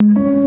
Mm-hmm.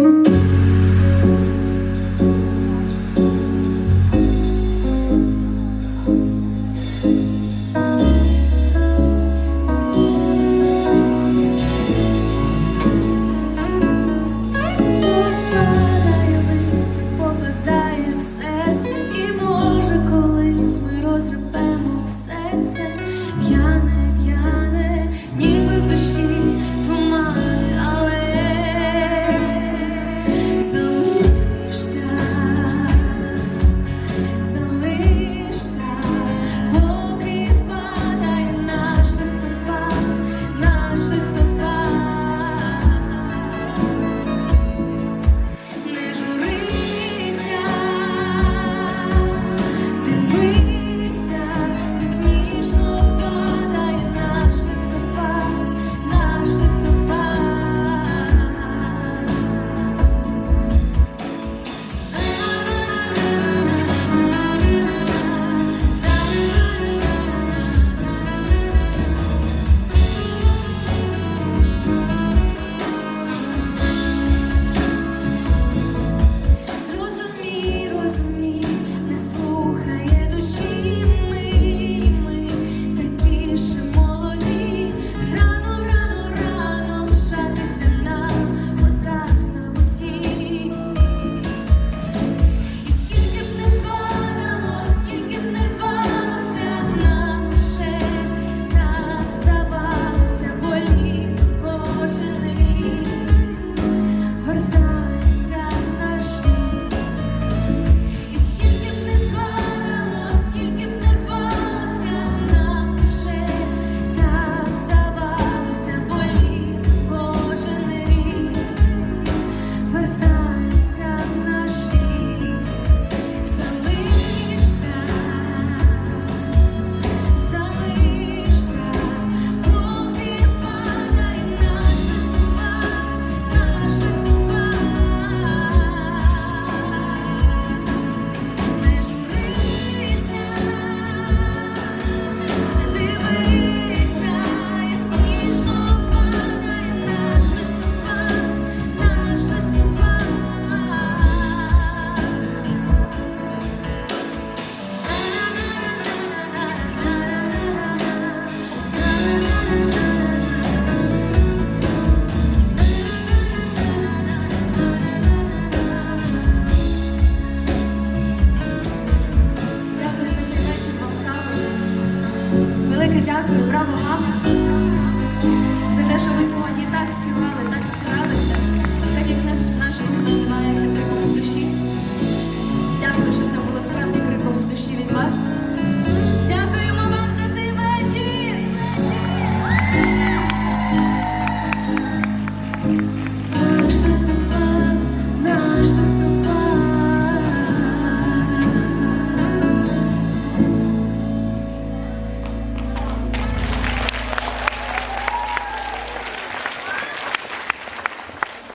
велике дякую, браво вам за те, що ви сьогодні так співали, так старалися, так як наш наш тур називається криком з душі. Дякую, що це було справді криком з душі від вас.